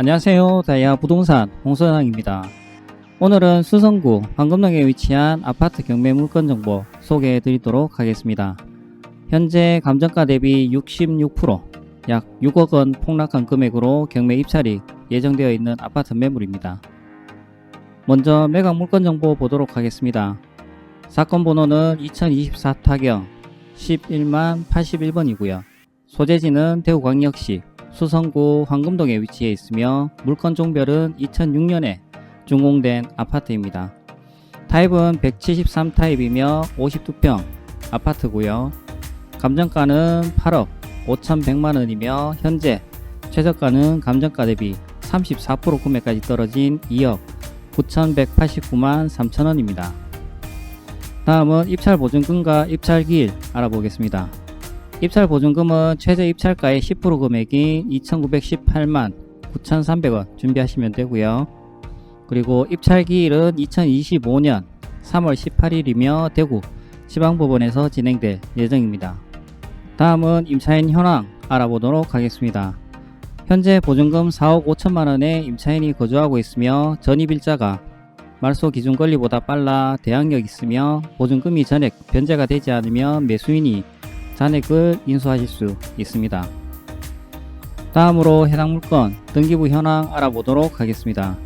안녕하세요. 다이아 부동산 홍선왕입니다. 오늘은 수성구 황금동에 위치한 아파트 경매 물건 정보 소개해 드리도록 하겠습니다. 현재 감정가 대비 66%, 약 6억 원 폭락한 금액으로 경매 입찰이 예정되어 있는 아파트 매물입니다. 먼저 매각 물건 정보 보도록 하겠습니다. 사건 번호는 2024 타경 11만 81번이고요. 소재지는 대구광역시 수성구 황금동에 위치해 있으며 물건 종별은 2006년에 준공된 아파트입니다. 타입은 173 타입이며 52평 아파트고요. 감정가는 8억 5,100만원이며 현재 최저가는 감정가 대비 34% 구매까지 떨어진 2억 9,189만 3천원입니다. 다음은 입찰 보증금과 입찰 기일 알아보겠습니다. 입찰 보증금은 최저 입찰가의 10% 금액인 2,918만 9,300원 준비하시면 되고요. 그리고 입찰 기일은 2025년 3월 18일이며 대구 지방법원에서 진행될 예정입니다. 다음은 임차인 현황 알아보도록 하겠습니다. 현재 보증금 4억 5천만 원의 임차인이 거주하고 있으며 전입일자가 말소 기준 권리보다 빨라 대항력 있으며 보증금이 전액 변제가 되지 않으면 매수인이 잔액을 인수하실 수 있습니다. 다음으로 해당 물건 등기부 현황 알아보도록 하겠습니다.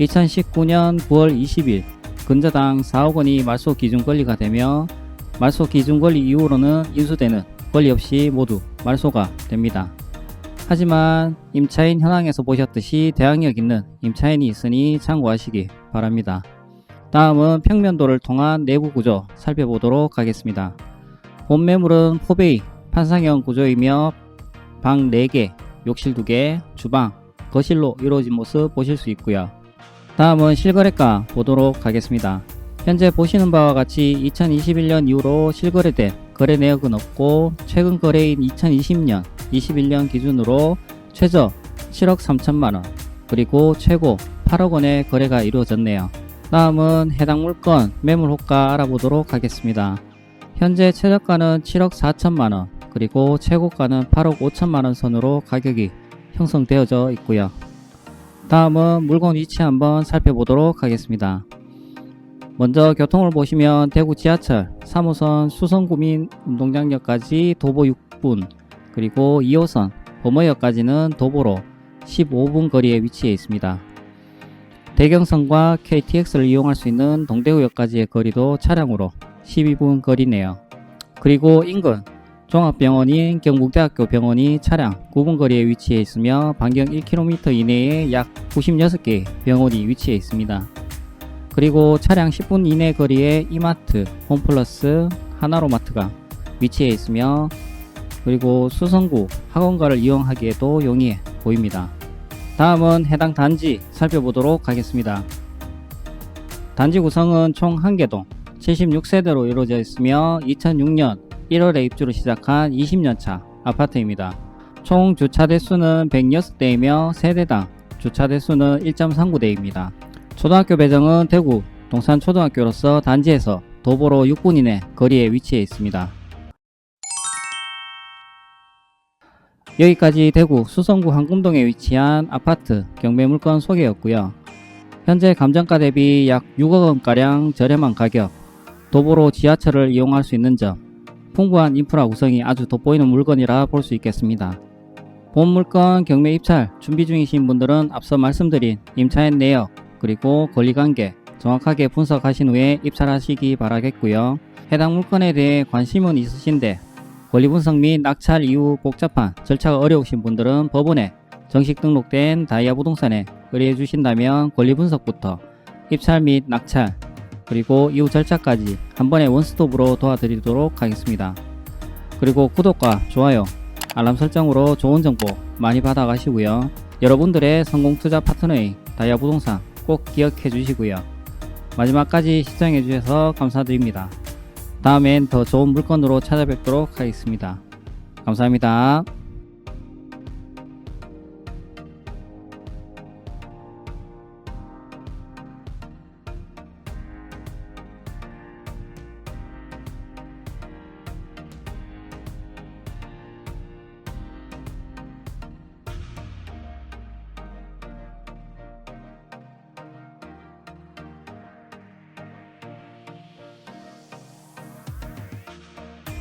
2019년 9월 20일 근저당 4억 원이 말소 기준 권리가 되며 말소 기준 권리 이후로는 인수되는 권리 없이 모두 말소가 됩니다. 하지만 임차인 현황에서 보셨듯이 대항력 있는 임차인이 있으니 참고하시기 바랍니다. 다음은 평면도를 통한 내부 구조 살펴보도록 하겠습니다. 본 매물은 포베이 판상형 구조이며 방 4개, 욕실 2개, 주방, 거실로 이루어진 모습 보실 수 있고요. 다음은 실거래가 보도록 하겠습니다. 현재 보시는 바와 같이 2021년 이후로 실거래된 거래 내역은 없고 최근 거래인 2020년, 21년 기준으로 최저 7억 3천만원 그리고 최고 8억 원의 거래가 이루어졌네요. 다음은 해당 물건 매물 호가 알아보도록 하겠습니다. 현재 최저가는 7억 4천만원 그리고 최고가는 8억 5천만원 선으로 가격이 형성되어져 있고요. 다음은 물건 위치 한번 살펴보도록 하겠습니다. 먼저 교통을 보시면 대구 지하철 3호선 수성구민 운동장역까지 도보 6분 그리고 2호선 범어역까지는 도보로 15분 거리에 위치해 있습니다. 대경선과 KTX를 이용할 수 있는 동대구역까지의 거리도 차량으로 12분 거리네요. 그리고 인근 종합병원인 경북대학교 병원이 차량 9분 거리에 위치해 있으며 반경 1km 이내에 약 96개 병원이 위치해 있습니다. 그리고 차량 10분 이내 거리에 이마트, 홈플러스, 하나로마트가 위치해 있으며 그리고 수성구 학원가를 이용하기에도 용이해 보입니다. 다음은 해당 단지 살펴보도록 하겠습니다. 단지 구성은 총 1개동 76세대로 이루어져 있으며 2006년 1월에 입주를 시작한 20년차 아파트입니다. 총 주차 대수는 106대이며 세대당 주차 대수는 1.39대입니다. 초등학교 배정은 대구 동산초등학교로서 단지에서 도보로 6분 이내 거리에 위치해 있습니다. 여기까지 대구 수성구 황금동에 위치한 아파트 경매 물건 소개였고요. 현재 감정가 대비 약 6억원가량 저렴한 가격, 도보로 지하철을 이용할 수 있는 점, 풍부한 인프라 구성이 아주 돋보이는 물건이라 볼 수 있겠습니다. 본 물건 경매 입찰 준비 중이신 분들은 앞서 말씀드린 임차인 내역 그리고 권리관계 정확하게 분석하신 후에 입찰하시기 바라겠고요. 해당 물건에 대해 관심은 있으신데 권리 분석 및 낙찰 이후 복잡한 절차가 어려우신 분들은 법원에 정식 등록된 다이아 부동산에 의뢰해 주신다면 권리 분석부터 입찰 및 낙찰 그리고 이후 절차까지 한 번에 원스톱으로 도와드리도록 하겠습니다. 그리고 구독과 좋아요, 알람 설정으로 좋은 정보 많이 받아가시고요. 여러분들의 성공 투자 파트너인 다이아 부동산 꼭 기억해 주시고요. 마지막까지 시청해 주셔서 감사드립니다. 다음엔 더 좋은 물건으로 찾아뵙도록 하겠습니다. 감사합니다.